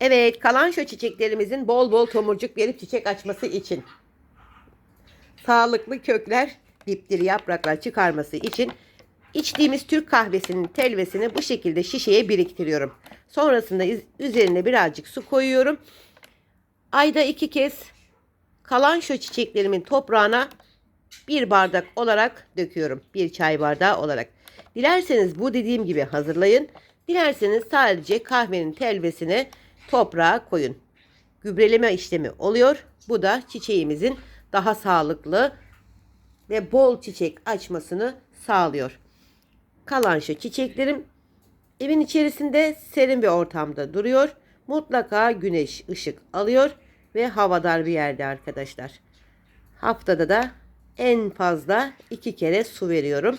Evet, kalan şu çiçeklerimizin bol bol tomurcuk verip çiçek açması için sağlıklı kökler, dipdiri yapraklar çıkarması için içtiğimiz Türk kahvesinin telvesini bu şekilde şişeye biriktiriyorum. Sonrasında üzerine birazcık su koyuyorum. Ayda iki kez kalan şu çiçeklerimin toprağına bir bardak olarak döküyorum. Bir çay bardağı olarak. Dilerseniz bu dediğim gibi hazırlayın. Dilerseniz sadece kahvenin telvesine toprağa koyun. Gübreleme işlemi oluyor. Bu da çiçeğimizin daha sağlıklı ve bol çiçek açmasını sağlıyor. Kalan şu çiçeklerim evin içerisinde serin bir ortamda duruyor. Mutlaka güneş ışık alıyor ve havadar bir yerde arkadaşlar. Haftada da en fazla iki kere su veriyorum.